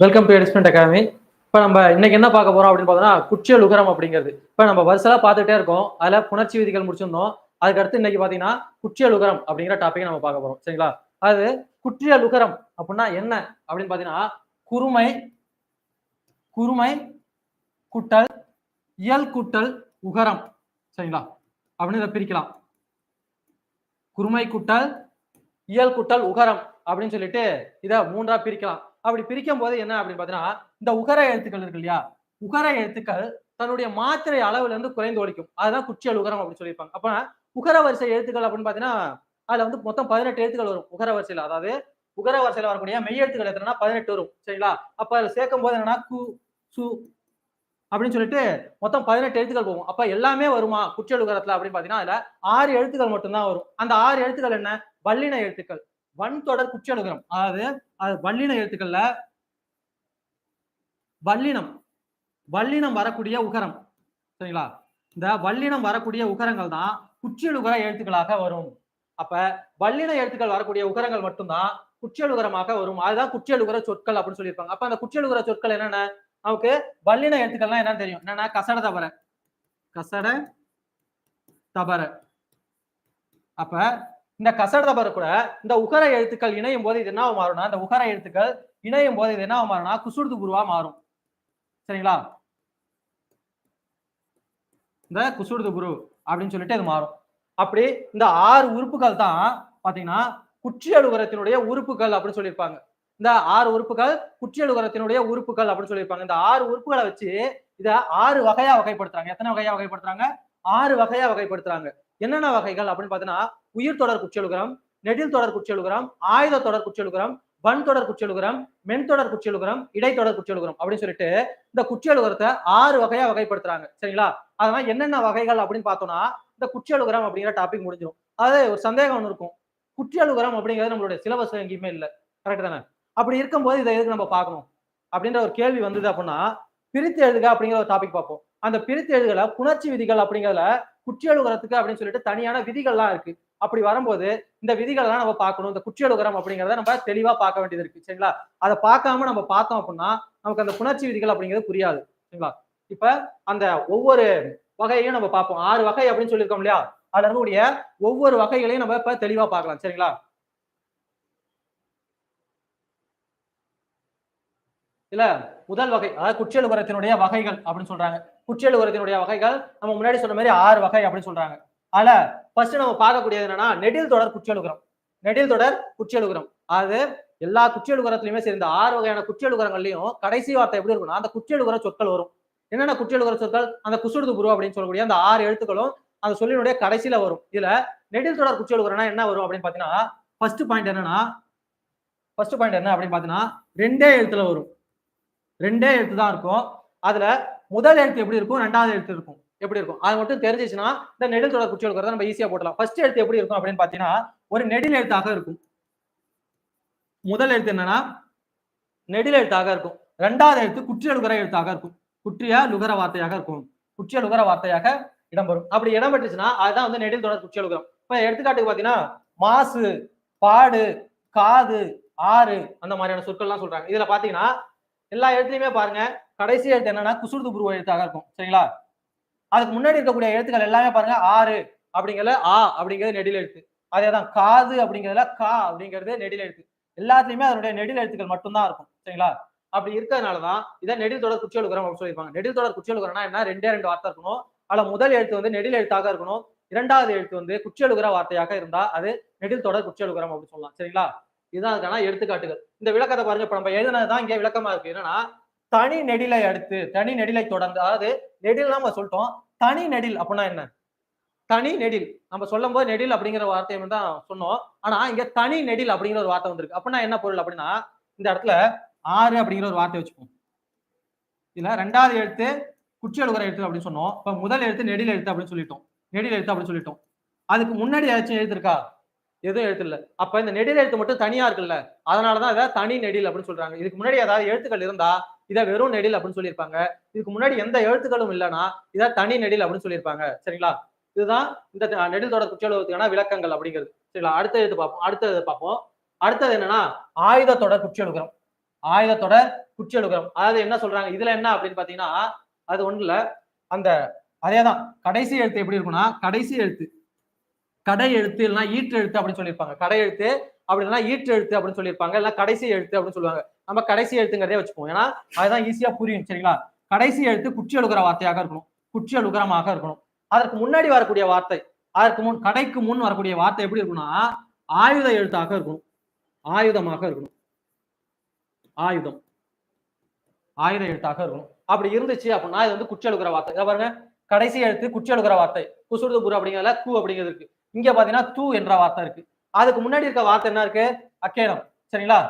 Welcome to எடிஸ்மெண்ட் academy இப்போ நம்ம இன்னைக்கு என்ன பார்க்க போறோம் அப்படின்னு பார்த்தோம்னா குற்றியல் உகரம் அப்படிங்கிறது. இப்போ நம்ம வருஷலா பார்த்துட்டே இருக்கோம். அதுல புணர்ச்சி விதிகள் முடிச்சிருந்தோம். அதுக்கு அடுத்து இன்னைக்கு பார்த்தீங்கன்னா குற்றியல் உகரம் அப்படிங்கிற டாப்பிக்கை நம்ம பார்க்க போறோம். சரிங்களா? அது குற்றியல் உகரம் அப்படின்னா என்ன? அப்படின்னு பார்த்தீங்கன்னா குறுமை குறுமை குட்டல் இயல் குட்டல் உகரம். சரிங்களா? அப்படின்னு இதை பிரிக்கலாம். குறுமை குட்டல் இயல் குட்டல் உகரம் அப்படின்னு சொல்லிட்டு இதை மூன்றா பிரிக்கலாம். அப்படி பிரிக்கும் போது என்ன அப்படின்னு பார்த்தீங்கன்னா இந்த உகர எழுத்துக்கள் இருக்கு இல்லையா? உகர எழுத்துக்கள் தன்னுடைய மாத்திரை அளவுல இருந்து குறைந்து ஒழிக்கும். அதுதான் குச்சியல் உகரம் அப்படின்னு சொல்லியிருப்பாங்க. அப்போ உகர வரிசை எழுத்துக்கள் அப்படின்னு பார்த்தீங்கன்னா அதுல வந்து மொத்தம் பதினெட்டு எழுத்துக்கள் வரும். உகர வரிசையில. அதாவது உகர வரிசையில வரக்கூடிய மெய் எழுத்துக்கள் எத்தனைனா பதினெட்டு வரும். சரிங்களா? அப்ப அதுல சேர்க்கும் போது என்னன்னா கு சு அப்படின்னு சொல்லிட்டு மொத்தம் பதினெட்டு எழுத்துக்கள் போகும். அப்ப எல்லாமே வருமா குற்றியல் உகரத்துல அப்படின்னு பாத்தீங்கன்னா அதுல ஆறு எழுத்துக்கள் மட்டும்தான் வரும். அந்த ஆறு எழுத்துக்கள் என்ன? வல்லின எழுத்துக்கள். வன் தொடர் குற்றியல் அதாவது அது வல்லின எழுத்துக்கள்ல வல்லினம் வல்லினம் வரக்கூடிய உகரம். சரிங்களா? இந்த வல்லினம் வரக்கூடிய உகரங்கள் தான் குற்றியல் எழுத்துக்களாக வரும். அப்ப வல்லின எழுத்துக்கள் வரக்கூடிய உகரங்கள் மட்டும்தான் குற்றியல் உகரமாக வரும். அதுதான் குற்றியல் சொற்கள் அப்படின்னு சொல்லியிருப்பாங்க. அப்ப அந்த குற்றியல் சொற்கள் என்னென்ன? நமக்கு வல்லின எழுத்துக்கள்லாம் என்னன்னு தெரியும். என்னன்னா கசட தபர கசட தபர அப்ப இந்த கசடதபர் கூட இந்த உகர எழுத்துக்கள் இணையும் போது இது என்ன மாறும்னா இந்த உகர எழுத்துக்கள் இணையும் போது இது என்ன மாறும்னா குசுடுது குருவா மாறும். சரிங்களா? இந்த குசுடுது குரு அப்படின்னு சொல்லிட்டு இது மாறும். அப்படி இந்த ஆறு உறுப்புகள் தான் பாத்தீங்கன்னா குற்றியலுகரத்தினுடைய உறுப்புகள் அப்படின்னு சொல்லியிருப்பாங்க. இந்த ஆறு உறுப்புகள் குற்றியலுகரத்தினுடைய உறுப்புகள் அப்படின்னு சொல்லியிருப்பாங்க. இந்த ஆறு உறுப்புகளை வச்சு இதை ஆறு வகையா வகைப்படுத்துறாங்க. எத்தனை வகையா வகைப்படுத்துறாங்க? ஆறு வகையா வகைப்படுத்துறாங்க. என்னென்ன வகைகள் அப்படின்னு பார்த்தீங்கன்னா உயிர் தொடர் குற்றியலுகரம் நெடில் தொடர் குற்றியலுகரம் ஆயுத தொடர் குற்றியலுகரம் வன் தொடர் குற்றியலுகரம் மென் தொடர் குற்றியலுகரம் இடைத்தொடர் குற்றியலுகரம் அப்படின்னு சொல்லிட்டு இந்த குற்றியலுகரத்தை ஆறு வகையா வகைப்படுத்துறாங்க. சரிங்களா? அதனால என்னென்ன வகைகள் அப்படின்னு பார்த்தோம்னா இந்த குற்றியலுகரம் அப்படிங்கிற டாபிக் முடிஞ்சிடும். அதாவது ஒரு சந்தேகம் ஒன்று இருக்கும். குற்றியலுகரம் அப்படிங்கிறது நம்மளுடைய சிலபஸ் எங்கேயுமே இல்லை. கரெக்ட் தானே? அப்படி இருக்கும்போது இதை எதுக்கு நம்ம பார்க்கணும்? அப்படின்ற ஒரு கேள்வி வந்தது அப்படின்னா பிரித்து எழுதுக அப்படிங்கிற ஒரு டாபிக் பார்ப்போம். அந்த பிரித்து எழுதுகளை புணர்ச்சி விதிகள் அப்படிங்கிறதுல குற்றியலுகரத்துக்கு அப்படின்னு சொல்லிட்டு தனியான விதிகள்லாம் இருக்கு. அப்படி வரும்போது இந்த விதிகள்லாம் நம்ம பார்க்கணும். இந்த குற்றியலுகரம் அப்படிங்கிறத நம்ம தெளிவா பார்க்க வேண்டியது இருக்கு. சரிங்களா? அதை பார்க்காம நம்ம பார்த்தோம் அப்படின்னா நமக்கு அந்த புணர்ச்சி விதிகள் அப்படிங்கிறது புரியாது. சரிங்களா? இப்ப அந்த ஒவ்வொரு வகையையும் நம்ம பார்ப்போம். ஆறு வகை அப்படின்னு சொல்லியிருக்கோம் இல்லையா? அதுல இருக்கக்கூடிய ஒவ்வொரு வகைகளையும் நம்ம இப்ப தெளிவா பார்க்கலாம். சரிங்களா? இல்ல முதல் வகை அதாவது குற்றியலுகரத்தினுடைய வகைகள் அப்படின்னு சொல்றாங்க. குற்றியலுகரத்தினுடைய வகைகள் நம்ம முன்னாடி சொன்ன மாதிரி ஆறு வகை அப்படின்னு சொல்றாங்க. அதுல ஃபர்ஸ்ட் நம்ம பார்க்கக்கூடியது என்னன்னா நெடில் தொடர் குற்றியலுகரம் நெடில் தொடர் குற்றியலுகரம் அது எல்லா குற்றியலுகரத்திலுமே சரி இந்த ஆறு வகையான குற்றியலுகரங்கள்லயும் கடைசி வார்த்தை எப்படி இருக்கும்னா அந்த குற்றியலுகர சொற்கள் வரும். என்னென்ன குற்றியலுகர சொற்கள்? அந்த குசுடுது புரு அப்படின்னு சொல்லக்கூடிய அந்த ஆறு எழுத்துக்களும் அந்த சொல்லினுடைய கடைசியில வரும். இதுல நெடில் தொடர் குற்றியலுகரம்னா என்ன வரும் அப்படின்னு பாத்தீங்கன்னா ஃபர்ஸ்ட் பாயிண்ட் என்னன்னா ஃபர்ஸ்ட் பாயிண்ட் என்ன அப்படின்னு பாத்தீங்கன்னா ரெண்டே எழுத்துல வரும். ரெண்டே எழுத்து தான் இருக்கும். அதுல முதல் எழுத்து எப்படி இருக்கும்? ரெண்டாவது எழுத்து இருக்கும். எப்படி இருக்கும்? அது மட்டும் தெரிஞ்சிச்சுன்னா இந்த நெடில் தொடர் குற்றியலுகரத்தை நம்ம ஈஸியா போடலாம் ஃபர்ஸ்ட் எழுத்து எப்படி இருக்கும் அப்படின்னு பாத்தீங்கன்னா ஒரு நெடில் எழுத்தாக இருக்கும். முதல் எழுத்து என்னன்னா நெடில் எழுத்தாக இருக்கும். ரெண்டாவது எழுத்து குற்றிய லுகர எழுத்தாக இருக்கும். குற்றிய லுகர வார்த்தையாக இருக்கும். குற்றிய லுகர வார்த்தையாக இடம்பெறும். அப்படி இடம்பெற்றுச்சுன்னா அதுதான் வந்து நெடில் தொடர் குற்றியலுகரம் இப்ப எடுத்துக்காட்டுக்கு பாத்தீங்கன்னா மாசு பாடு காது ஆறு அந்த மாதிரியான சொற்கள்லாம் சொல்றாங்க. இதுல பாத்தீங்கன்னா எல்லா எழுத்துலையுமே பாருங்க. கடைசி எழுத்து என்னன்னா குசுடுது புருவ எழுத்தாக இருக்கும். சரிங்களா? அதுக்கு முன்னாடி இருக்கக்கூடிய எழுத்துக்கள் எல்லாமே பாருங்க ஆறு அப்படிங்கிறதுல ஆ அப்படிங்கிறது நெடில் எழுத்து. அதேதான் காது அப்படிங்கிறதுல கா அப்படிங்கிறது நெடில் எழுத்து. எல்லாத்துலயுமே அதனுடைய நெடில் எழுத்துக்கள் மட்டும்தான் இருக்கும். சரிங்களா? அப்படி இருக்கிறதுனாலதான் இதை நெடில் தொடர் குற்றியலுகரம் அப்படின்னு சொல்லியிருப்பாங்க. நெடில் தொடர் குற்றியலுகரம்னா என்ன? ரெண்டே ரெண்டு வார்த்தை இருக்கணும். அதுல முதல் எழுத்து வந்து நெடில் எழுத்தாக இருக்கணும். இரண்டாவது எழுத்து வந்து குற்றியலுகர வார்த்தையாக இருந்தா அது நெடில் தொடர் குற்றியலுகரம் அப்படின்னு சொல்லலாம். சரிங்களா? இதுதான் அதுக்கான எடுத்துக்காட்டுகள். இந்த விளக்கத்தை பாருங்க. இப்ப நம்ம எழுதுனதுதான் இங்க விளக்கமா இருக்கு. என்னன்னா தனி நெடிலை அடுத்து தனி நெடிலை தொடர்ந்து அதாவது நெடில் நம்ம சொல்லிட்டோம். தனி நெடில் அப்படின்னா என்ன? தனி நெடில். நம்ம சொல்லும் போது நெடில் அப்படிங்கிற வார்த்தையை தான் சொன்னோம். ஆனா இங்க தனி நெடில் அப்படிங்கிற ஒரு வார்த்தை வந்திருக்கு. அப்படின்னா என்ன பொருள் அப்படின்னா இந்த இடத்துல ஆறு அப்படிங்கிற ஒரு வார்த்தை வச்சுப்போம். இதுல ரெண்டாவது எழுத்து குற்றியலுகர எழுத்து அப்படின்னு சொன்னோம். இப்ப முதல் எழுத்து நெடில் எழுத்து அப்படின்னு சொல்லிட்டோம். நெடில் எழுத்து அப்படின்னு சொல்லிட்டோம். அதுக்கு முன்னாடி ஏதாச்சும் எழுத்து இருக்கா? எதுவும் எழுத்து இல்லை. அப்ப இந்த நெடில் எழுத்து மட்டும் தனியா இருக்குல்ல. அதனாலதான் இதை தனி நெடில் அப்படின்னு சொல்றாங்க. இதுக்கு முன்னாடி ஏதாவது எழுத்துக்கள் இருந்தா இதை வெறும் நெடில் அப்படின்னு சொல்லியிருப்பாங்க. இதுக்கு முன்னாடி எந்த எழுத்துக்களும் இல்லைன்னா இதை தனி நெடில் அப்படின்னு சொல்லியிருப்பாங்க. சரிங்களா? இதுதான் இந்த நெடில் தொடர் குற்றியலுகத்துக்கான விளக்கங்கள் அப்படிங்கிறது. சரிங்களா? அடுத்த எழுத்து பார்ப்போம். அடுத்தது பார்ப்போம். அடுத்தது என்னன்னா ஆயுத தொடர் குற்றியலுகரம் ஆயுத தொடர் குற்றியலுகரம் அதாவது என்ன சொல்றாங்க? இதுல என்ன அப்படின்னு பாத்தீங்கன்னா அது ஒண்ணுல அந்த அதேதான். கடைசி எழுத்து எப்படி இருக்கும்னா கடைசி எழுத்து. கடை எழுத்து இல்லைன்னா ஈற்று எழுத்து அப்படின்னு சொல்லியிருப்பாங்க. கடை எழுத்து அப்படி இல்லைன்னா ஈற்று எழுத்து அப்படின்னு சொல்லியிருப்பாங்க. இல்லைனா கடைசி எழுத்து அப்படின்னு சொல்லுவாங்க. நம்ம கடைசி எழுத்துங்கிறதே வச்சுப்போம் ஏன்னா அதுதான் ஈஸியா புரியும் சரிங்களா? கடைசி எழுத்து குற்றியலுகிற வார்த்தையாக இருக்கணும். குற்றியலுகரமாக இருக்கணும். அதற்கு முன்னாடி வரக்கூடிய வார்த்தை அதற்கு முன் கடைக்கு முன் வரக்கூடிய வார்த்தை எப்படி இருக்கும்னா ஆயுத எழுத்தாக இருக்கணும். ஆயுதமாக இருக்கணும். ஆயுதம். ஆயுத எழுத்தாக இருக்கணும். அப்படி இருந்துச்சு அப்படின்னா இது வந்து குற்றலுகிற வார்த்தை. இதை பாருங்க. கடைசி எழுத்து குற்றலுகிற வார்த்தை. குசுடுது புரு அப்படிங்கிறதுல கூ அப்படிங்கிறது இருக்கு. இங்க பாத்தீங்கன்னா தூ என்ற வார்த்தை இருக்கு. அதுக்கு முன்னாடி இருக்க வார்த்தை என்ன இருக்கு? அக்கேனம். சரிங்களா?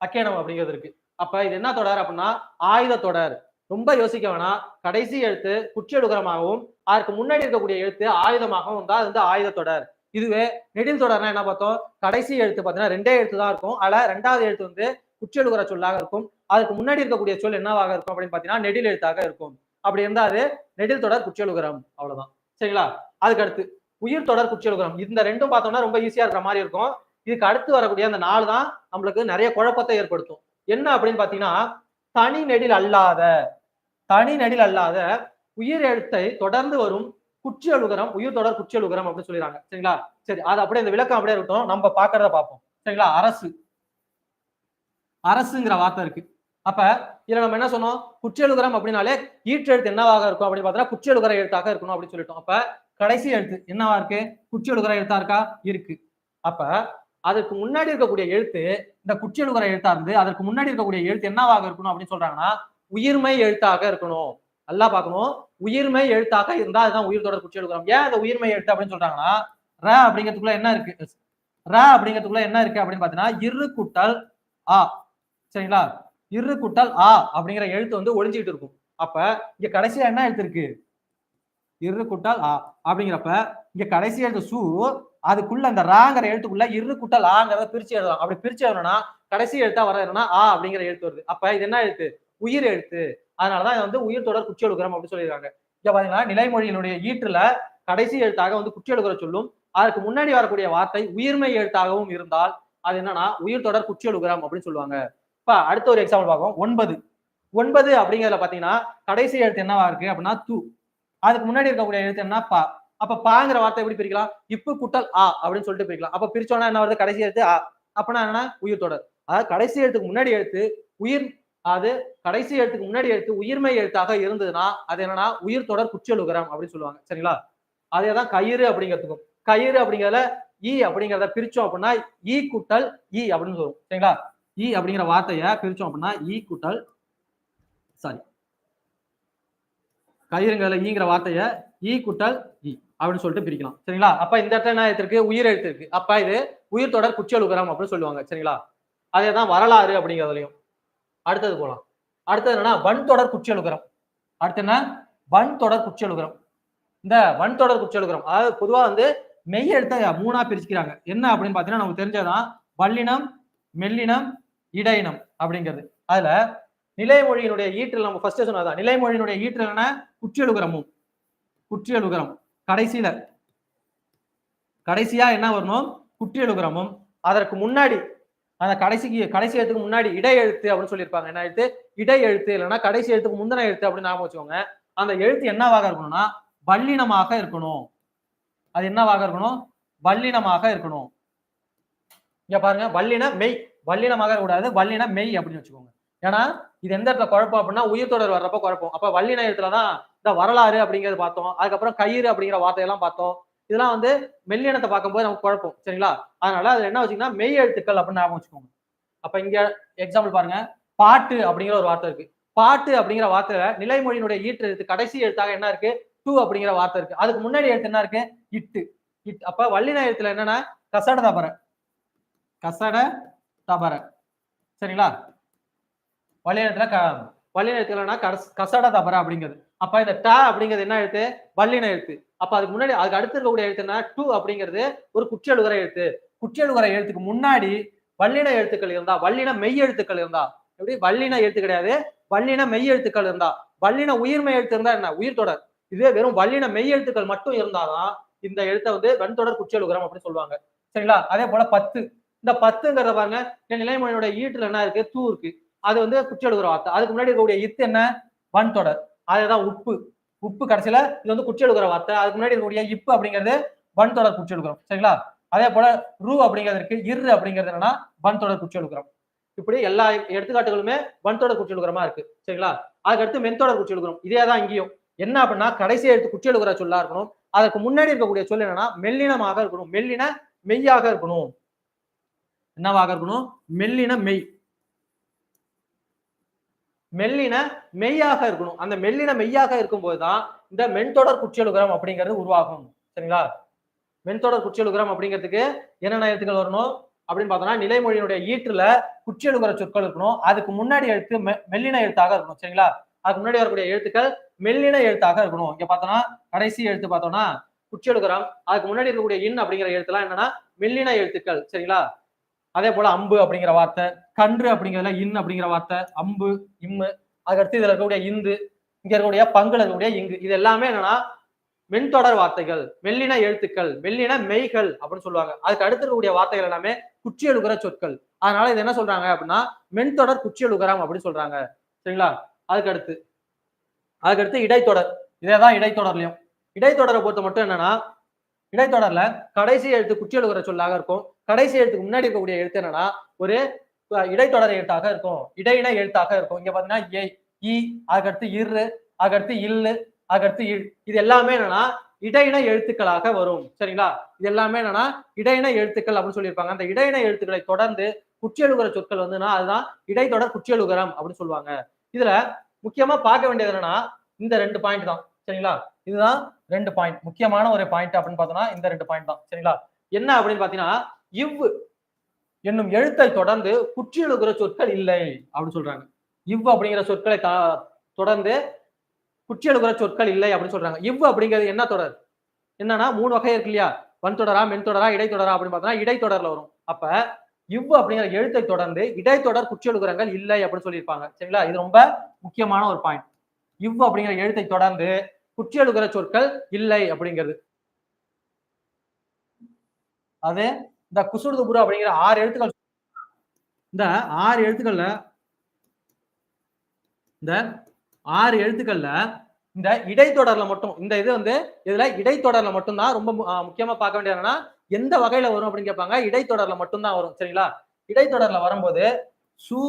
அக்கேனம் அப்படிங்கிறது இருக்கு. அப்ப இது என்ன தொடர் அப்படின்னா ஆயுத தொடர். ரொம்ப யோசிக்க வேணாம். கடைசி எழுத்து குற்றியலுகரமாகவும் அதற்கு முன்னாடி இருக்கக்கூடிய எழுத்து ஆயுதமாகவும் இருந்தால் அது வந்து ஆயுத தொடர். இதுவே நெடில் தொடர்னா என்ன பார்த்தோம்? கடைசி எழுத்து பார்த்தீங்கன்னா ரெண்டே எழுத்து தான் இருக்கும். அதுல ரெண்டாவது எழுத்து வந்து குற்றியலுகர சொல்லாக இருக்கும். அதுக்கு முன்னாடி இருக்கக்கூடிய சொல் என்னவாக இருக்கும் அப்படின்னு பார்த்தீங்கன்னா நெடில் எழுத்தாக இருக்கும். அப்படி இருந்தா அது நெடில் தொடர் குற்றியலுகரம் அவ்வளவுதான். சரிங்களா? அதுக்கு அடுத்து உயிர் தொடர் குற்றியலுகரம் இந்த ரெண்டும் பார்த்தோம்னா ரொம்ப ஈஸியா இருக்கிற மாதிரி இருக்கும். இதுக்கு அடுத்து வரக்கூடிய அந்த நாள் தான் நம்மளுக்கு நிறைய குழப்பத்தை ஏற்படுத்தும். என்ன அப்படின்னு பாத்தீங்கன்னா தனி நெடில் அல்லாத தனி நெடில் அல்லாத உயிர் எழுத்தை தொடர்ந்து வரும் குற்றியலுகரம் உயிர் தொடர் குற்றியலுகரம் அப்படின்னு சொல்லிடுறாங்க. சரிங்களா? சரி அது அப்படியே இந்த விளக்கம் அப்படியே இருக்கட்டும். நம்ம பாக்குறத பார்ப்போம். சரிங்களா? அரசு. அரசுங்கிற வார்த்தை இருக்கு. அப்ப இதுல நம்ம என்ன சொன்னோம்? குற்றியலுகரம் அப்படின்னாலே ஈற்றெழுத்து என்னவாக இருக்கும் அப்படின்னு பார்த்தா குற்றியலுகர எழுத்தாக இருக்கணும் அப்படின்னு சொல்லிட்டோம். அப்ப கடைசி எழுத்து. என்னவா இருக்கு? குற்றியலுகர எழுத்தா இருக்கா? இருக்கு. அப்ப அதுக்கு முன்னாடி இருக்கக்கூடிய எழுத்து இந்த குற்றியலுகர எழுத்தா இருந்து அதற்கு முன்னாடி இருக்கக்கூடிய எழுத்து என்னவாக இருக்கணும் அப்படின்னு சொல்றாங்கன்னா உயிர்மை எழுத்தாக இருக்கணும். நல்லா பார்க்கணும். உயிர்மை எழுத்தாக இருந்தா அதுதான் உயிர் தொடர் குற்றியலுகரம் ஏன் அந்த உயிர்மை எழுத்து அப்படின்னு சொல்றாங்கன்னா ர அப்படிங்கிறதுக்குள்ள என்ன இருக்கு? ர அப்படிங்கிறதுக்குள்ள என்ன இருக்கு அப்படின்னு பாத்தீங்கன்னா இரு குட்டல் ஆ. சரிங்களா? இரு குட்டல் ஆ அப்படிங்கிற எழுத்து வந்து ஒழிஞ்சுக்கிட்டு இருக்கும். அப்ப இங்க கடைசியா என்ன எழுத்து இருக்கு? இரு குட்டல் ஆ அப்படிங்கிறப்ப இங்க கடைசி எழுத்து சு அதுக்குள்ள அந்த ராங்கிற எழுத்துக்குள்ள இரு குட்டல் ஆங்கிறத பிரிச்சு எழுதலாம். அப்படி பிரிச்சு எழுதணும்னா கடைசி எழுத்தா வர என்னன்னா ஆ அப்படிங்கிற எழுத்து வருது. அப்ப இது என்ன எழுத்து? உயிர் எழுத்து. அதனாலதான் இது வந்து உயிர் தொடர் குற்றியலுகரம் அப்படின்னு சொல்லியிருக்காங்க. இங்க பாத்தீங்கன்னா நிலைமொழியினுடைய ஈற்றுல கடைசி எழுத்தாக வந்து குற்றியலுகர சொல்லும் அதற்கு முன்னாடி வரக்கூடிய வார்த்தை உயிர்மை எழுத்தாகவும் இருந்தால் அது என்னன்னா உயிர் தொடர் குற்றியலுகரம் அப்படின்னு சொல்லுவாங்க. இப்ப அடுத்த ஒரு எக்ஸாம்பிள் பார்ப்போம். ஒன்பது. ஒன்பது அப்படிங்கிறதுல பாத்தீங்கன்னா கடைசி எழுத்து என்னவா இருக்கு அப்படின்னா தூ. அதுக்கு முன்னாடி இருக்கக்கூடிய எழுத்து என்ன பா. அப்ப பாங்கிற வார்த்தை எப்படி பிரிக்கலாம்? இப்பு குட்டல் ஆ அப்படின்னு சொல்லிட்டு பிரிக்கலாம். அப்ப பிரிச்சோன்னா என்ன வருது? கடைசி எழுத்து ஆ. அப்பனா என்ன உயிர் தொடர் அதாவது கடைசி எழுத்துக்கு முன்னாடி எழுத்து உயிர் அது கடைசி எழுத்துக்கு முன்னாடி எழுத்து உயிர்மை எழுத்தாக இருந்ததுன்னா அது என்னன்னா உயிர் தொடர் குற்றியலுகரம் அப்படின்னு சொல்லுவாங்க. சரிங்களா? அதே தான் கயிறு அப்படிங்கிறதுக்கும். கயிறு அப்படிங்கிறதுல ஈ அப்படிங்கிறத பிரிச்சோம் அப்படின்னா ஈ குட்டல் ஈ அப்படின்னு சொல்லுவோம். சரிங்களா? ஈ அப்படிங்கிற வார்த்தையை பிரிச்சோம் அப்படின்னா ஈ குட்டல் சாரி கயிறுங்கிறதுல ஈங்கிற வார்த்தையை ஈ குட்டல் இ அப்படின்னு சொல்லிட்டு பிரிக்கலாம். சரிங்களா? அப்ப இந்த இடத்துல என்ன எழுத்து உயிர் எழுத்து இருக்கு அப்ப இது உயிர் தொடர் குற்றியலுகரம் அப்படின்னு சொல்லுவாங்க. சரிங்களா? அதே தான் வரலாறு அப்படிங்கிறதுலையும். அடுத்தது போலாம். அடுத்தது என்னன்னா வன் தொடர் குற்றியலுகரம் அடுத்து என்ன? வன் தொடர் குற்றியலுகரம் இந்த வன் தொடர் குற்றியலுகரம் அதாவது பொதுவா வந்து மெய் எழுத்த மூணா பிரிச்சுக்கிறாங்க. என்ன அப்படின்னு பாத்தீங்கன்னா நமக்கு தெரிஞ்சதான் வல்லினம் மெல்லினம் இடையினம் அப்படிங்கிறது. அதுல நிலைமொழியினுடைய ஈற்றில் நம்ம ஃபர்ஸ்டே சொன்னதான் நிலைமொழியினுடைய ஈற்றில் என்ன குற்றியலுகரமும். குற்றியலுகரம். கடைசியில. கடைசியா என்ன வரணும்? குற்றியலுகரமும். அதற்கு முன்னாடி அந்த கடைசிக்கு கடைசி எழுத்துக்கு முன்னாடி இடை எழுத்து அப்படின்னு சொல்லியிருப்பாங்க. என்ன எழுத்து? இடை எழுத்து இல்லைன்னா கடைசி எழுத்துக்கு முந்தின எழுத்து அப்படின்னு ஞாபகம் வச்சுக்கோங்க. அந்த எழுத்து என்னவாக இருக்கணும்னா வல்லினமாக இருக்கணும். அது என்னவாக இருக்கணும்? வல்லினமாக இருக்கணும். இங்க பாருங்க. வல்லின மெய். வல்லினமாக இருக்கக்கூடாது. வல்லின மெய் அப்படின்னு வச்சுக்கோங்க. ஏன்னா இது எந்த இடத்துல குழப்பம் அப்படின்னா உயிர் தொடர் வர்றப்ப குழப்பம். அப்ப வள்ளி நேரத்துல தான் இந்த வரலாறு அப்படிங்கிறது பார்த்தோம். அதுக்கப்புறம் கயிறு அப்படிங்கிற வார்த்தையெல்லாம் பார்த்தோம். இதெல்லாம் வந்து மெல்லினத்தை பார்க்கும்போது நமக்கு குழப்பம். சரிங்களா? அதனால அதுல என்ன வச்சுங்கன்னா மெய் எழுத்துக்கள் அப்படின்னு ஞாபகம் வச்சுக்கோங்க. அப்ப இங்க எக்ஸாம்பிள் பாருங்க. பாட்டு அப்படிங்கிற ஒரு வார்த்தை இருக்கு. பாட்டு அப்படிங்கிற வார்த்தையில நிலைமொழியினுடைய ஈட்டு எழுத்து கடைசி எழுத்தாக என்ன இருக்கு? டூ அப்படிங்கிற வார்த்தை இருக்கு. அதுக்கு முன்னாடி எழுத்து என்ன இருக்கு? இட்டு. இட். அப்ப வள்ளின எழுத்துல என்னன்னா கசட தபர கசட தபர சரிங்களா? வள்ளி எழுத்துல க வல்லின எழுத்துலன்னா கசட தபரா அப்படிங்கிறது. அப்ப இந்த ட அப்படிங்கிறது என்ன எழுத்து? வல்லின எழுத்து. அப்ப அதுக்கு முன்னாடி அதுக்கு அடுத்து இருக்கக்கூடிய எழுத்துன்னா டூ அப்படிங்கிறது ஒரு குற்றியலுகர எழுத்து. குற்றியலுகர எழுத்துக்கு முன்னாடி வல்லின எழுத்துக்கள் இருந்தா வல்லின மெய் எழுத்துக்கள் இருந்தா. எப்படி? வல்லின எழுத்து கிடையாது. வல்லின மெய் எழுத்துக்கள் இருந்தா. வல்லின உயிர்மை எழுத்து இருந்தா என்ன? உயிர் தொடர். இதுவே வெறும் வல்லின மெய் எழுத்துக்கள் மட்டும் இருந்தாதான் இந்த எழுத்தை வந்து வெண்தொடர் குற்றியலுகரம் அப்படின்னு சொல்லுவாங்க. சரிங்களா? அதே போல பத்து. இந்த பத்துங்கிறத பாருங்க இந்த நிலைமொழியோட ஈட்டுல என்ன இருக்கு? தூ இருக்கு. அது வந்து குற்றியலுகிற வார்த்தை. அதுக்கு முன்னாடி இருக்கக்கூடிய இத்து என்ன? வன் தொடர் அதுதான் உப்பு. உப்பு கடைசியில இது வந்து குற்றியலுகிற வார்த்தை. அதுக்கு முன்னாடி இருக்கக்கூடிய இப்பு அப்படிங்கிறது வன் தொடர் குற்றியலுகிறோம் சரிங்களா? அதே போல ரூ அப்படிங்கிறது இருக்கு. இரு அப்படிங்கிறது என்னன்னா வன் தொடர் குற்றியலுகிறோம் இப்படி எல்லா எடுத்துக்காட்டுகளுமே வன் தொடர் குற்றியலுகிறமா இருக்கு. சரிங்களா? அதுக்கடுத்து மென்தொடர் குற்றியலுகிறோம் இதே தான் இங்கேயும். என்ன அப்படின்னா கடைசி எழுத்து குற்றியலுகிற சொல்லா இருக்கணும். அதற்கு முன்னாடி இருக்கக்கூடிய சொல் என்னன்னா மெல்லினமாக இருக்கணும். மெல்லின மெய்யாக இருக்கணும். என்னவாக இருக்கணும்? மெல்லின மெய். மெல்லின மெய்யாக இருக்கணும். அந்த மெல்லின மெய்யாக இருக்கும்போது தான் இந்த மென்தொடர் குற்றியலுகரம் அப்படிங்கிறது உருவாகும். சரிங்களா? மென்தொடர் குற்றியலுகரம் அப்படிங்கிறதுக்கு என்னென்ன எழுத்துக்கள் வரணும்? அப்படின்னு பார்த்தோம்னா நிலைமொழியினுடைய ஈற்றுல குற்றியலுகர சொற்கள் இருக்கணும். அதுக்கு முன்னாடி எழுத்து மெ- மெல்லின எழுத்தாக இருக்கணும். சரிங்களா? அதுக்கு முன்னாடி வரக்கூடிய எழுத்துக்கள் மெல்லின எழுத்தாக இருக்கணும். இங்க பார்த்தோம்னா கடைசி எழுத்து பார்த்தோம்னா குற்றியலுகரம். அதுக்கு முன்னாடி இருக்கக்கூடிய இன் அப்படிங்கிற எழுத்துலாம் என்னன்னா மெல்லின எழுத்துக்கள். சரிங்களா? அதே போல அம்பு அப்படிங்கிற வார்த்தை கன்று அப்படிங்கிறதுல இன் அப்படிங்கிற வார்த்தை அம்பு இம்மு அதுக்கடுத்து இதுல இருக்கக்கூடிய இந்து இங்க இருக்கக்கூடிய பங்குல இருக்கக்கூடிய இங்கு இது எல்லாமே என்னன்னா மென்தொடர் வார்த்தைகள் மெல்லின எழுத்துக்கள் மெல்லின மெய்கள் அப்படின்னு சொல்லுவாங்க. அதுக்கு அடுத்து இருக்கக்கூடிய வார்த்தைகள் எல்லாமே குற்றியலுகர சொற்கள். அதனால இது என்ன சொல்றாங்க அப்படின்னா மென்தொடர் குற்றியலுகரம் அப்படின்னு சொல்றாங்க. சரிங்களா? அதுக்கு அடுத்து அதுக்கு அடுத்து இடைத்தொடர் இதேதான் இடைத்தொடர்லையும். இடைத்தொடரை பொறுத்த மட்டும் என்னன்னா இடைத்தொடர்ல கடைசி எழுத்து குற்றியலுகர சொல்லாக இருக்கும். கடைசி எழுத்துக்கு முன்னாடி இருக்கக்கூடிய எழுத்து என்னன்னா ஒரு இடைத்தொடர் எழுத்தாக இருக்கும். இடையின எழுத்தாக இருக்கும். இங்க பாத்தீங்கன்னா ஏ இ அதுக்கடுத்து இரு அதுக்கடுத்து இல்லு அதுக்கடுத்து இல் இது எல்லாமே என்னன்னா இடையின எழுத்துக்களாக வரும். சரிங்களா? இது எல்லாமே என்னன்னா இடையின எழுத்துக்கள் அப்படின்னு சொல்லியிருப்பாங்க. அந்த இடையின எழுத்துக்களை தொடர்ந்து குற்றியலுகர சொற்கள் வந்துன்னா அதுதான் இடைத்தொடர் குற்றியலுகரம் அப்படின்னு சொல்லுவாங்க. இதுல முக்கியமா பார்க்க வேண்டியது என்னன்னா இந்த ரெண்டு பாயிண்ட் தான். சரிங்களா? இதுதான் ரெண்டு பாயிண்ட் முக்கியமான ஒரு பாயிண்ட் அப்படின்னு பார்த்தோம்னா இந்த ரெண்டு பாயிண்ட் தான். சரிங்களா? என்ன அப்படின்னு பாத்தீங்கன்னா இவ் என்னும் எழுத்தை தொடர்ந்து குற்றியலுகிற சொற்கள் இல்லை அப்படின்னு சொல்றாங்க. இவ் அப்படிங்கிற சொற்களை தா- தொடர்ந்து குற்றியலுகிற சொற்கள் இல்லை அப்படின்னு சொல்றாங்க. இவ் அப்படிங்கிறது என்ன தொடர்? என்னன்னா மூணு வகை இருக்கு இல்லையா? வன் தொடரா மென் தொடரா இடைத்தொடரா அப்படின்னு பார்த்தோம்னா இடைத்தொடர்ல வரும். அப்ப இவ் அப்படிங்கிற எழுத்தை தொடர்ந்து இடைத்தொடர் குற்றியலுகரங்கள் இல்லை அப்படின்னு சொல்லியிருப்பாங்க. சரிங்களா? இது ரொம்ப முக்கியமான ஒரு பாயிண்ட் இவ் அப்படிங்கிற எழுத்தை தொடர்ந்து குற்றியலுகிற சொற்கள் இல்லை அப்படிங்கிறது. அது இந்த குசுடுதுபுரு அப்படிங்கிற ஆறு எழுத்துக்கள் இந்த ஆறு எழுத்துக்கள்ல இந்த ஆறு எழுத்துக்கள்ல இந்த இடைத்தொடர்ல மட்டும் இந்த இது வந்து இதுல இடைத்தொடர்ல மட்டும்தான் ரொம்ப முக்கியமா பார்க்க வேண்டியது என்னன்னா எந்த வகையில வரும் அப்படின்னு கேட்பாங்க. இடைத்தொடர்ல மட்டும்தான் வரும். சரிங்களா? இடைத்தொடர்ல வரும்போது சு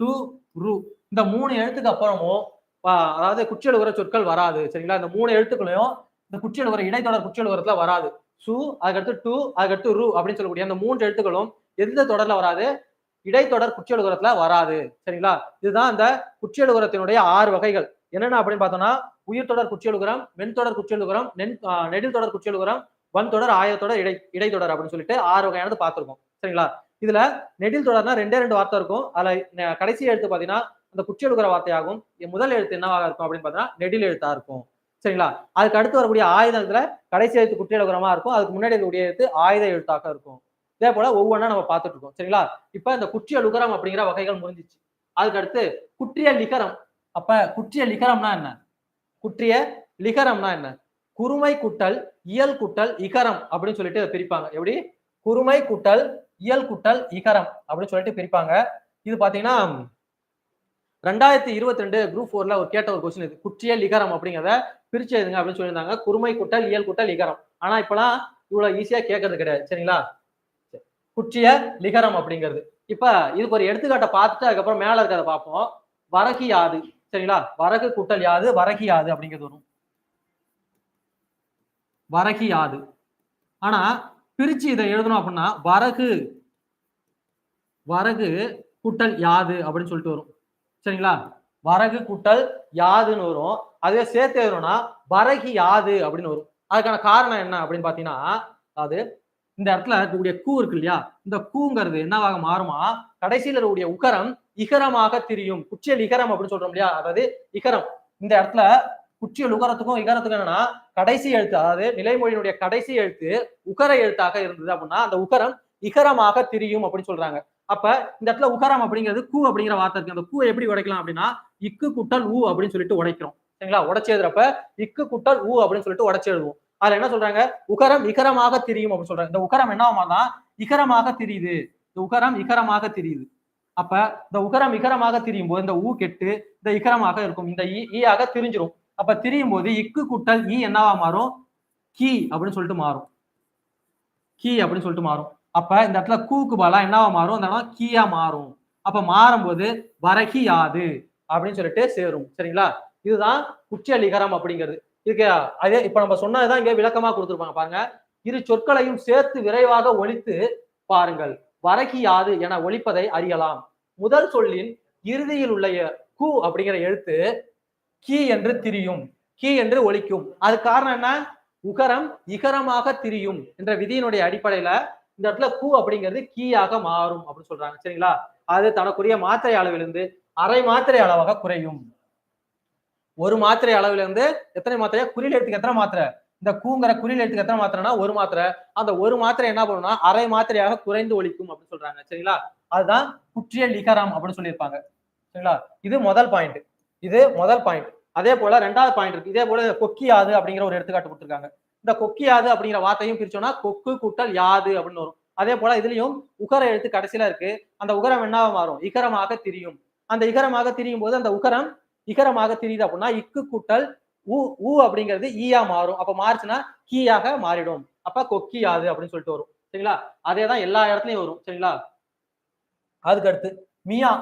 டு ரு. இந்த மூணு எழுத்துக்கு அப்புறமும் அதாவது அதாவது குற்றியலுகிற சொற்கள் வராது. சரிங்களா? இந்த மூணு எழுத்துக்களையும் இந்த குற்றியலுகிற இடைத்தொடர் குற்றியலுகிறதுல வராது. சு அதுக்கடுத்து டூ அதுக்கடுத்து ரூ அப்படின்னு சொல்லக்கூடிய அந்த மூன்று எழுத்துக்களும் எந்த தொடர்ல வராது? இடைத்தொடர் குற்றியலுகரத்துல வராது. சரிங்களா? இதுதான் அந்த குற்றியலுகரத்தினுடைய ஆறு வகைகள். என்னென்ன அப்படின்னு பார்த்தோம்னா உயிர்த்தொடர் குற்றியலுகரம் மென்தொடர் குற்றியலுகரம் நென் நெடில் தொடர் குற்றியலுகரம் வன்தொடர் ஆயத்தொடர் இடை இடைத்தொடர் அப்படின்னு சொல்லிட்டு ஆறு வகையானது பார்த்துருக்கோம். சரிங்களா? இதுல நெடில் தொடர்னா ரெண்டே ரெண்டு வார்த்தை இருக்கும். அதுல கடைசி எழுத்து பாத்தீங்கன்னா அந்த குற்றியலுகர வார்த்தையாகும். முதல் எழுத்து என்னவாக இருக்கும் அப்படின்னு பார்த்தீங்கன்னா நெடில் எழுத்தா இருக்கும். சரிங்களா? அதுக்கு அடுத்து வரக்கூடிய ஆயுதத்துல கடைசி எழுத்து குற்றியலுகரமா இருக்கும். அதுக்கு முன்னாடி இருக்கக்கூடிய எழுத்து ஆயுத எழுத்தாக இருக்கும். இதே போல ஒவ்வொன்றா நம்ம பார்த்துட்டு இருக்கோம். சரிங்களா? இப்ப இந்த குற்றிய லுகரம் அப்படிங்கிற வகைகள் முடிஞ்சிச்சு அதுக்கு அடுத்து குற்றிய லிகரம் அப்ப குற்றிய லிகரம்னா என்ன? குற்றிய லிகரம்னா என்ன? குறுமை குட்டல் இயல் குட்டல் இகரம் அப்படின்னு சொல்லிட்டு பிரிப்பாங்க. எப்படி? குறுமை குட்டல் இயல் குட்டல் இகரம் அப்படின்னு சொல்லிட்டு பிரிப்பாங்க. இது பாத்தீங்கன்னா ரெண்டாயிரத்தி இருபத்தி ரெண்டு குரூப் ஃபோர்ல ஒரு கேட்ட ஒரு கொஸ்டின் இது. குற்றியல் லிகரம் அப்படிங்கிறத பிரிச்சு எழுதுங்க அப்படின்னு சொல்லியிருந்தாங்க. குறுமை குட்டல் இயல் குட்டல் இகரம் ஆனா இப்பெல்லாம் இவ்வளவு ஈஸியா கேட்கறது கிடையாது. சரிங்களா? குற்றிய லிகரம் அப்படிங்கிறது. இப்ப இதுக்கு ஒரு எடுத்துக்காட்டை பார்த்துட்டு அதுக்கப்புறம் மேல இருக்கிறத பார்ப்போம். வரகு யாது. சரிங்களா? வரகு குட்டல் யாது வரகு யாது அப்படிங்கிறது வரும். வரகி யாது. ஆனா பிரிச்சு இதை எழுதணும் அப்படின்னா வரகு வரகு குட்டல் யாது அப்படின்னு சொல்லிட்டு வரும். சரிங்களா? வரகு குட்டல் யாதுன்னு வரும். அதுவே சேர்த்து வரும்னா வரகி யாது அப்படின்னு வரும். அதுக்கான காரணம் என்ன அப்படின்னு பாத்தீங்கன்னா அது இந்த இடத்துல இருக்கக்கூடிய கூ இருக்கு இல்லையா? இந்த கூங்கிறது என்னவாக மாறுமா? கடைசியில இருக்கக்கூடிய உகரம் இகரமாக திரியும். குச்சியல் இகரம் அப்படின்னு சொல்றோம் இல்லையா? அதாவது இகரம். இந்த இடத்துல குச்சியல் உகரத்துக்கும் இகரத்துக்கும் என்னன்னா கடைசி எழுத்து அதாவது நிலைமொழியினுடைய கடைசி எழுத்து உகர எழுத்தாக இருந்தது அப்படின்னா அந்த உகரம் இகரமாக திரியும் அப்படின்னு சொல்றாங்க. அப்ப இந்த இடத்துல உகாரம் அப்படிங்கிறது கூ அப்படிங்கிற வார்த்தை இருக்கு. அந்த கூ எப்படி உடைக்கலாம் அப்படின்னா இக்கு குட்டல் ஊ அப்படின்னு சொல்லிட்டு உடைக்கிறோம். சரிங்களா? உடைச்சு எழுதுறப்ப இக்கு குட்டல் ஊ அப்படின்னு சொல்லிட்டு உடைச்சு எழுதுவோம் அதுல என்ன சொல்றாங்க? உகரம் இகரமாக திரியும் அப்படின்னு சொல்றாங்க. இந்த உகரம் என்னவாமா தான்? இகரமாக திரியுது. இந்த உகரம் இகரமாக தெரியுது. அப்ப இந்த உகரம் இகரமாக திரியும் போது இந்த ஊ கெட்டு இந்த இகரமாக இருக்கும். இந்த ஈ ஈயாக தெரிஞ்சிடும் அப்ப திரியும் போது இக்கு குட்டல் ஈ என்னவா மாறும்? கீ அப்படின்னு சொல்லிட்டு மாறும். கீ அப்படின்னு சொல்லிட்டு மாறும். அப்ப இந்த இடத்துல கூக்கு பாலா என்னவா மாறும்? அந்த இடம் கீயா மாறும். அப்ப மாறும்போது வரகி யாது அப்படின்னு சொல்லிட்டு சேரும். சரிங்களா? இதுதான் குற்றியல் அப்படிங்கிறது. இதுக்கு அதே இப்ப நம்ம சொன்னதுதான் இங்க விளக்கமா கொடுத்துருப்பாங்க. பாருங்க. இரு சொற்களையும் சேர்த்து விரைவாக ஒழித்து பாருங்கள். வரகி யாது என ஒழிப்பதை அறியலாம். முதல் சொல்லின் இறுதியில் உள்ள கூ கு அப்படிங்கிற எழுத்து கீ என்று திரியும். கீ என்று ஒழிக்கும். அது காரணம் என்ன? உகரம் இகரமாக திரியும் என்ற விதியினுடைய அடிப்படையில இந்த இடத்துல கூ அப்படிங்கிறது கீயாக மாறும் அப்படின்னு சொல்றாங்க. சரிங்களா? அது தனக்குரிய மாத்திரை அளவிலிருந்து அரை மாத்திரை அளவாக குறையும். ஒரு மாத்திரை அளவிலிருந்து எத்தனை மாத்திரையா குறியில் எடுத்துக்க எத்தனை மாத்திரை? இந்த கூங்கிற குறியில் எடுத்துக்க எத்தனை மாத்திரைனா ஒரு மாத்திரை. அந்த ஒரு மாத்திரை என்ன பண்ணும்னா அரை மாத்திரையாக குறைந்து ஒழிக்கும் அப்படின்னு சொல்றாங்க. சரிங்களா? அதுதான் குற்றிய லிகரம் அப்படின்னு சொல்லியிருப்பாங்க. சரிங்களா? இது முதல் பாயிண்ட் இது முதல் பாயிண்ட் அதே போல ரெண்டாவது பாயிண்ட் இருக்கு. இதே போல கொக்கியாது அப்படிங்கிற ஒரு எடுத்துக்காட்டு கொடுத்துருக்காங்க. இந்த கொக்கியாது அப்படிங்கிற வார்த்தையும் பிரிச்சோம்னா கொக்கு கூட்டல் யாது அப்படின்னு வரும். அதே போல இதுலயும் உகர எழுத்து கடைசியில இருக்கு. அந்த உகரம் என்னவா மாறும்? இகரமாக திரியும். அந்த இகரமாக திரியும் போது அந்த உகரம் இகரமாக திரியுது அப்படின்னா இக்கு கூட்டல் ஊ ஊ அப்படிங்கிறது ஈயா மாறும். அப்ப மாறுச்சுன்னா கீயாக மாறிடும். அப்ப கொக்கியாது அப்படின்னு சொல்லிட்டு வரும். சரிங்களா? அதே தான் எல்லா இடத்துலயும் வரும். சரிங்களா? அதுக்கு அடுத்து மியா.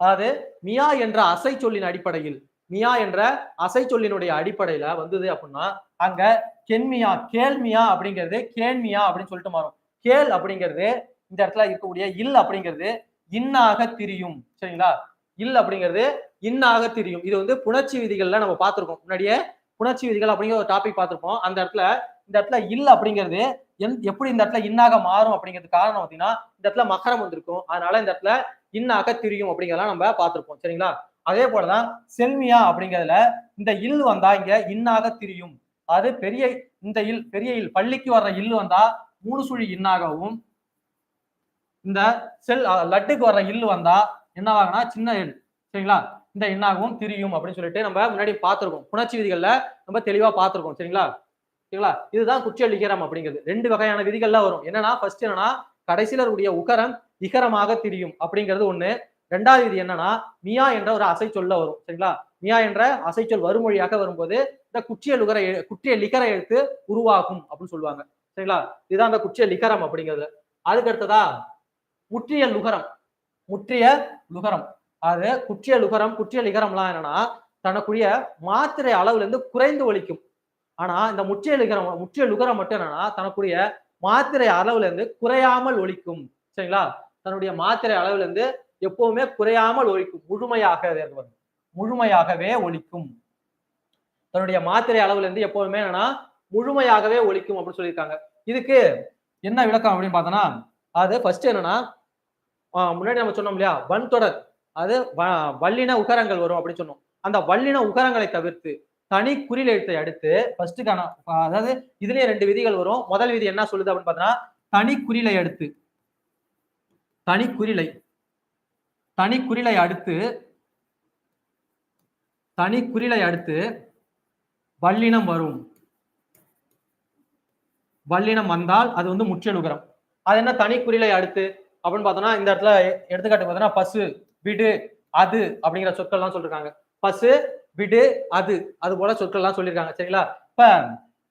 அதாவது மியா என்ற அசை சொல்லின் அடிப்படையில் மியா என்ற அசை சொல்லினுடைய அடிப்படையில வந்தது அப்படின்னா அங்க கென்மியா கேள்மியா அப்படிங்கிறது கேன்மியா அப்படின்னு சொல்லிட்டு மாறும். கேள் அப்படிங்கிறது இந்த இடத்துல இருக்கக்கூடிய இல் அப்படிங்கிறது இன்னாக திரியும். சரிங்களா? இல் அப்படிங்கிறது இன்னாக திரியும். இது வந்து புணர்ச்சி விதிகள்ல நம்ம பார்த்திருக்கோம். முன்னாடியே புணர்ச்சி விதிகள் அப்படிங்கிற ஒரு டாபிக் பார்த்திருப்போம். அந்த இடத்துல இந்த இடத்துல இல் அப்படிங்கிறது எந் எப்படி இந்த இடத்துல இன்னாக மாறும் அப்படிங்கிறது காரணம் பார்த்தீங்கன்னா இந்த இடத்துல மகரம் வந்திருக்கும். அதனால இந்த இடத்துல இன்னாக திரியும் அப்படிங்கிறதெல்லாம் நம்ம பார்த்திருப்போம். சரிங்களா? அதே போலதான் செல்மியா அப்படிங்கிறதுல இந்த இல் வந்தா இங்க இன்னாக திரியும். அது பெரிய இந்த இல் பெரிய இல் பள்ளிக்கு வர்ற இல் வந்தா மூணு சுழி இன்னாகவும் இந்த செல் லட்டுக்கு வர்ற இல் வந்தா என்னவாகனா சின்ன எண் சரிங்களா? இந்த எண்ணாகவும் திரியும் அப்படின்னு சொல்லிட்டு நம்ம முன்னாடி பார்த்துருக்கோம். புணர்ச்சி விதிகள்ல நம்ம தெளிவா பார்த்துருக்கோம். சரிங்களா? சரிங்களா? இதுதான் குற்றியல் இகரம் அப்படிங்கிறது. ரெண்டு வகையான விதிகள்லாம் வரும். என்னன்னா ஃபர்ஸ்ட் என்னன்னா கடைசியில இருக்கக்கூடிய உகரம் இகரமாக திரியும் அப்படிங்கிறது ஒண்ணு. ரெண்டாவது விதி என்னன்னா மியா என்ற ஒரு அசை சொல்ல வரும். சரிங்களா? மியா என்ற அசைச்சொல் வறுமொழியாக வரும்போது இந்த குற்றிய உகர குற்றிய லிகர எழுத்து உருவாகும் அப்படின்னு சொல்லுவாங்க. சரிங்களா? இதுதான் அந்த குற்றிய லிகரம் அப்படிங்கிறது அதுக்கு அடுத்ததா முற்றிய லுகரம். முற்றிய லுகரம். அது குற்றிய லுகரம் குற்றிய லிகரம்லாம் என்னன்னா தனக்குரிய மாத்திரை அளவுல இருந்து குறைந்து ஒழிக்கும். ஆனா இந்த முற்றிய லிகரம் முற்றிய லுகரம் மட்டும் என்னன்னா தனக்குரிய மாத்திரை அளவுல இருந்து குறையாமல் ஒலிக்கும் சரிங்களா? தன்னுடைய மாத்திரை அளவுல இருந்து எப்பவுமே குறையாமல் ஒழிக்கும் முழுமையாக அது முழுமையாகவே ஒலிக்கும். தன்னுடைய மாத்திரை அளவுல இருந்து எப்பவுமே என்னன்னா முழுமையாகவே ஒலிக்கும் அப்படின்னு சொல்லியிருக்காங்க. இதுக்கு என்ன விளக்கம் அப்படின்னு பார்த்தோம்னா அது ஃபர்ஸ்ட் என்னன்னா ஆஹ் முன்னாடி நம்ம சொன்னோம் இல்லையா வன் தொடர் அது வ- வல்லின உகரங்கள் வரும் அப்படின்னு சொன்னோம். அந்த வல்லின உகரங்களை தவிர்த்து தனி குறில் எழுத்தை அடுத்து ஃபர்ஸ்ட்டுக்கான அதாவது இதுலயே ரெண்டு விதிகள் வரும். முதல் விதி என்ன சொல்லுது அப்படின்னு பார்த்தோம்னா தனி குறிலை அடுத்து. தனி குறிலை. தனி குறிலை அடுத்து தனி குறிலை அடுத்து வல்லினம் வரும். வல்லினம் வந்தால் அது வந்து முற்றியல் அது என்ன தனி குறிலை அடுத்து? அப்படின்னு பார்த்தோம்னா இந்த இடத்துல எடுத்துக்காட்டு பார்த்தோம்னா பசு விடு அது அப்படிங்கிற சொற்கள்லாம் சொல்லிருக்காங்க. பசு விடு அது அது போல சொற்கள்லாம் சொல்லியிருக்காங்க சரிங்களா? இப்ப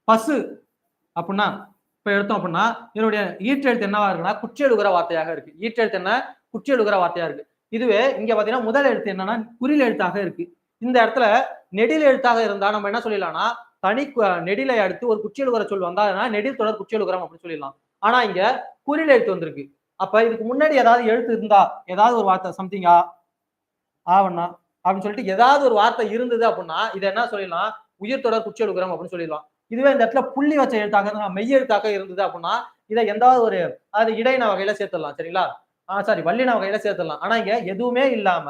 பசு அப்படின்னா இப்ப எடுத்தோம் அப்படின்னா இதனுடைய ஈற்றெழுத்து என்னவா இருக்குன்னா குற்றியலுகிற வார்த்தையாக இருக்கு. ஈற்றெழுத்து என்ன? குற்றியலுகிற வார்த்தையா இருக்கு. இதுவே இங்க பாத்தீங்கன்னா முதல் எழுத்து என்னன்னா குறில் எழுத்தாக இருக்கு. இந்த இடத்துல நெடில் எழுத்தாக இருந்தா நம்ம என்ன சொல்லிடலாம்னா தனி நெடிலை அடுத்து ஒரு குற்றியலுகிற சொல் வந்தா அதனால நெடில் தொடர் குற்றியலுகரம் அப்படின்னு சொல்லிடலாம். ஆனா இங்க குறில் எழுத்து வந்திருக்கு. அப்ப இதுக்கு முன்னாடி ஏதாவது எழுத்து இருந்தா ஏதாவது ஒரு வார்த்தை சம்திங்கா ஆவண்ணா அப்படின்னு சொல்லிட்டு ஏதாவது ஒரு வார்த்தை இருந்தது அப்படின்னா இதை என்ன சொல்லிடலாம்? உயிர் தொடர் குற்றியலுகரம் அப்படின்னு சொல்லிடலாம். இதுவே இந்த இடத்துல புள்ளி வச்ச எழுத்தாக மெய் எழுத்தாக இருந்தது அப்படின்னா இதை எந்தாவது ஒரு அது இடையின வகையில சேர்த்துடலாம் சரிங்களா? ஆஹ் சாரி வல்லின வகையில சேர்த்துடலாம். ஆனா இங்க எதுவுமே இல்லாம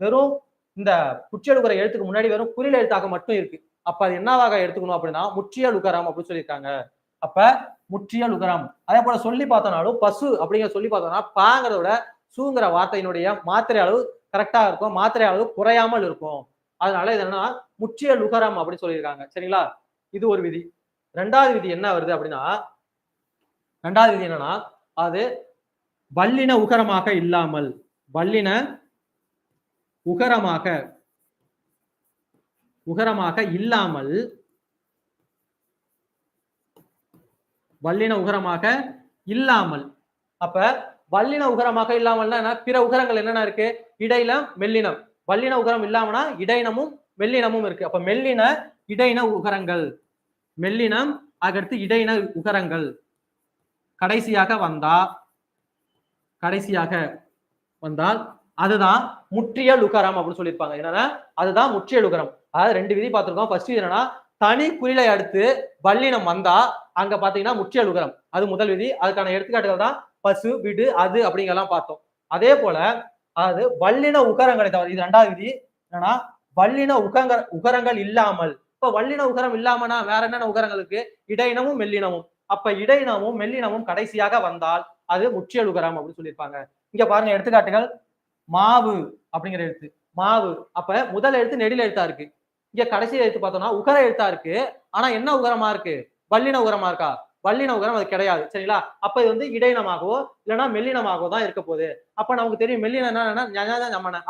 வெறும் இந்த குற்றியலுகர எழுத்துக்கு முன்னாடி வெறும் குறில் எழுத்தாக மட்டும் இருக்கு. அப்ப அது என்னவாக எடுத்துக்கணும் அப்படின்னா முற்றியல் உகரம் அப்படின்னு சொல்லியிருக்காங்க. அப்ப முற்றியல் உகரம் அதே போல சொல்லி பார்த்தோம்னாலும் பசு அப்படிங்கிற சொல்லி பார்த்தோம்னா பாங்கிறத விட சூங்கிற வார்த்தையினுடைய மாத்திரை அளவு கரெக்டா இருக்கும். மாத்திரை அளவு குறையாமல் இருக்கும். அதனால இது என்னன்னா முற்றியல் உகரம் அப்படின்னு சொல்லியிருக்காங்க. சரிங்களா? இது ஒரு விதி. ரெண்டாவது விதி என்ன வருது அப்படின்னா ரெண்டாவது விதி என்னன்னா அது வல்லின உகரமாக இல்லாமல் வல்லின உகரமாக உகரமாக இல்லாமல் வல்லின உகரமாக இல்லாமல். அப்ப வல்லின உகரமாக இல்லாமல்னா என்ன? பிற உகரங்கள் என்னென்ன இருக்கு? இடையிலம் மெல்லினம். வல்லின உகரம் இல்லாமனா இடையினமும் மெல்லினமும் இருக்கு. அப்ப மெல்லின இடையின உகரங்கள். மெல்லினம் அடுத்து இடையின உகரங்கள். கடைசியாக வந்தா கடைசியாக வந்தால் அதுதான் முற்றிய லுகரம் அப்படின்னு சொல்லியிருப்பாங்க. என்னன்னா அதுதான் முற்றிய லுகரம் அதாவது ரெண்டு விதி பார்த்துருக்கோம். ஃபர்ஸ்ட் என்னன்னா தனி குறிலை அடுத்து வல்லினம் வந்தா அங்க பாத்தீங்கன்னா முற்றிய லுகரம் அது முதல் விதி. அதுக்கான எடுத்துக்காட்டுகள் தான் பசு விடு அது அப்படிங்கெல்லாம் பார்த்தோம். அதே போல அதாவது வல்லின உகரங்களை தவிர இது ரெண்டாவது விதி. என்னன்னா வல்லின உகங்க உகரங்கள் இல்லாமல். இப்ப வல்லின உகரம் இல்லாமனா வேற என்னென்ன உகரங்கள் இருக்கு? இடையினமும் மெல்லினமும். அப்ப இடையினமும் மெல்லினமும் கடைசியாக வந்தால் அது முற்றியல் உகரம் அப்படின்னு சொல்லியிருப்பாங்க. இங்க பாருங்க எடுத்துக்காட்டுகள். மாவு அப்படிங்கிற எழுத்து. மாவு. அப்ப முதல் எழுத்து நெடில் எழுத்தா இருக்கு. இங்க கடைசி எழுத்து பார்த்தோம்னா உகர எழுத்தா இருக்கு. ஆனா என்ன உகரமா இருக்கு? வல்லின உகரமா இருக்கா? வல்லின உகரம் அது கிடையாது. சரிங்களா? அப்ப இது வந்து இடையினமாகவோ இல்லைன்னா மெல்லினமாகவோ தான் இருக்க போகுது. அப்ப நமக்கு தெரியும் மெல்லினம் என்னன்னா ஞஞ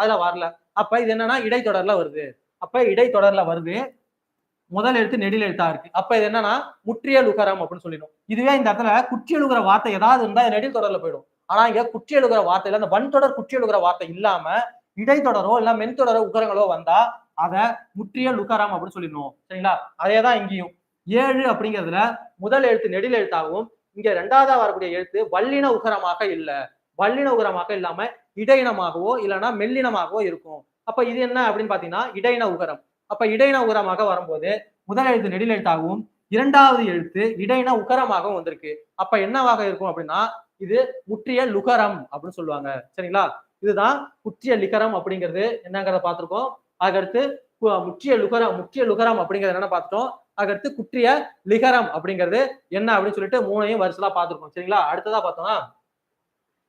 அதுல வரல. அப்ப இது என்னன்னா இடைத்தொடர்ல வருது. அப்ப இடைத்தொடர்ல வருது. முதல் எழுத்து நெடில் எழுத்தா இருக்கு. அப்ப இது என்னன்னா முற்றியல் உகரம் அப்படின்னு சொல்லிடும். இதுவே இந்த இடத்துல குற்றியலுகிற வார்த்தை ஏதாவது இருந்தா நெடில் தொடர்ல போயிடும். ஆனா இங்க குற்றியலுகிற வார்த்தையில அந்த வன்தொடர் குற்றியலுகிற வார்த்தை இல்லாம இடைத்தொடரோ இல்ல மென்தொடரோ உகரங்களோ வந்தா அதை முற்றிய உகரம் அப்படின்னு சொல்லிடணும். சரிங்களா? அதே தான் இங்கேயும். ஏழு அப்படிங்கிறதுல முதல் எழுத்து நெடில் எழுத்தாகவும் இங்க ரெண்டாவதா வரக்கூடிய எழுத்து வல்லின உகரமாக இல்ல. வல்லின உகரமாக இல்லாம இடையினமாகவோ இல்லைன்னா மெல்லினமாகவோ இருக்கும். அப்ப இது என்ன அப்படின்னு பாத்தீங்கன்னா இடையின உகரம். அப்ப இடையின உகரமாக வரும்போது முதல் எழுத்து நெடில் எழுத்தாகவும் இரண்டாவது எழுத்து இடையின உகரமாகவும் வந்திருக்கு. அப்ப என்னவாக இருக்கும் அப்படின்னா இது முற்றிய லுகரம் அப்படின்னு சொல்லுவாங்க. சரிங்களா? இதுதான் முற்றிய லிகரம் அப்படிங்கிறது. என்னங்கிறத பார்த்துருக்கோம். அதுக்கடுத்து முற்றிய லுகரம் முற்றிய லுகரம் அப்படிங்கிறது என்னன்னு பார்த்துட்டோம்? அதுக்கடுத்து குற்றிய லிகரம் அப்படிங்கிறது என்ன அப்படின்னு சொல்லிட்டு மூணையும் வருஷலா பார்த்துருக்கோம். சரிங்களா? அடுத்ததா பார்த்தோம்னா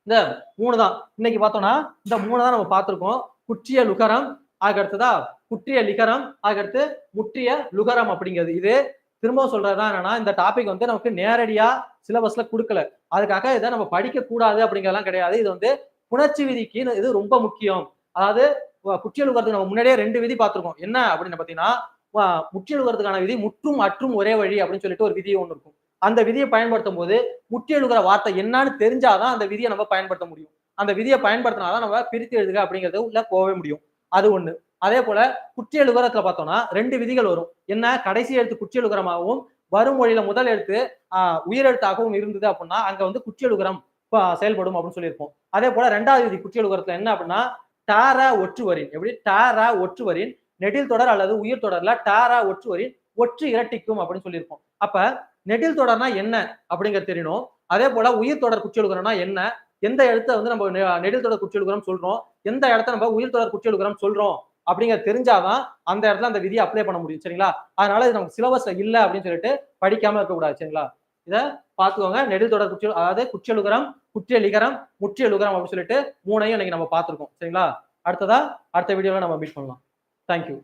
இந்த மூணு தான் இன்னைக்கு பார்த்தோம்னா இந்த மூணு தான் நம்ம பார்த்துருக்கோம். குற்றிய லுகரம் அதுக்கடுத்ததா குற்றிய லிகரம் அதுக்கடுத்து முற்றிய லுகரம் அப்படிங்கிறது. இது திரும்பவும் சொல்றதுதான் என்னன்னா இந்த டாபிக் வந்து நமக்கு நேரடியா சிலபஸ்ல கொடுக்கல. அதுக்காக இதை நம்ம படிக்க கூடாது அப்படிங்கறதெல்லாம் கிடையாது. இது வந்து புணர்ச்சி விதிக்கு இது ரொம்ப முக்கியம். அதாவது வ- நம்ம முன்னாடியே ரெண்டு விதி பார்த்துருக்கோம். என்ன அப்படின்னு பாத்தீங்கன்னா வ- விதி முற்றும் அற்றும் ஒரே வழி அப்படின்னு சொல்லிட்டு ஒரு விதி ஒன்று இருக்கும். அந்த விதியை பயன்படுத்தும் போது முற்றியலுகிற வார்த்தை என்னன்னு தெரிஞ்சாதான் அந்த விதியை நம்ம பயன்படுத்த முடியும். அந்த விதியை பயன்படுத்தினாதான் நம்ம பிரித்து எழுதுக அப்படிங்கிறது உள்ள போகவே முடியும். அது ஒண்ணு. அதே போல குற்றியலுகரத்துல பார்த்தோம்னா ரெண்டு விதிகள் வரும். என்ன? கடைசி எழுத்து குற்றியலுகரமாகவும் வரும் மொழியில முதல் எழுத்து ஆஹ் உயிரெழுத்தாகவும் இருந்தது அப்படின்னா அங்க வந்து குற்றியலுகரம் ப- செயல்படும் அப்படின்னு சொல்லியிருப்போம். அதே போல ரெண்டாவது விதி குற்றியலுகரத்துல என்ன அப்படின்னா டாரா ஒற்றுவரின் எப்படி? டாரா ஒற்றுவரின் நெடில் தொடர் அல்லது உயிர் தொடர்ல டாரா ஒற்றுவரின் ஒற்று இரட்டிக்கும் அப்படின்னு சொல்லியிருப்போம். அப்ப நெடில் தொடர்னா என்ன அப்படிங்கிறது தெரியணும். அதே போல உயிர் தொடர் குற்றியலுகரம்னா என்ன? எந்த இடத்த வந்து நம்ம நெடில் தொடர் குற்றியலுகரம் சொல்றோம்? எந்த இடத்த நம்ம உயிர் தொடர் குற்றியலுகரம் சொல்றோம்? அப்படிங்கிறது தெரிஞ்சாதான் அந்த இடத்துல அந்த விதியை அப்ளை பண்ண முடியும். சரிங்களா? அதனால இது நமக்கு சிலபஸ்ல இல்லை அப்படின்னு சொல்லிட்டு படிக்காம இருக்கக்கூடாது சரிங்களா? இதை பார்த்துக்கோங்க. நெடில் தொடர் குற்றியல் அதாவது குற்றியலுகரம் குற்றியலிகரம் முற்றியலுகரம் அப்படின்னு சொல்லிட்டு மூணையும் இன்னைக்கு நம்ம பார்த்துருக்கோம். சரிங்களா? அடுத்ததா அடுத்த வீடியோவில் நம்ம மீட் பண்ணலாம். தேங்க்யூ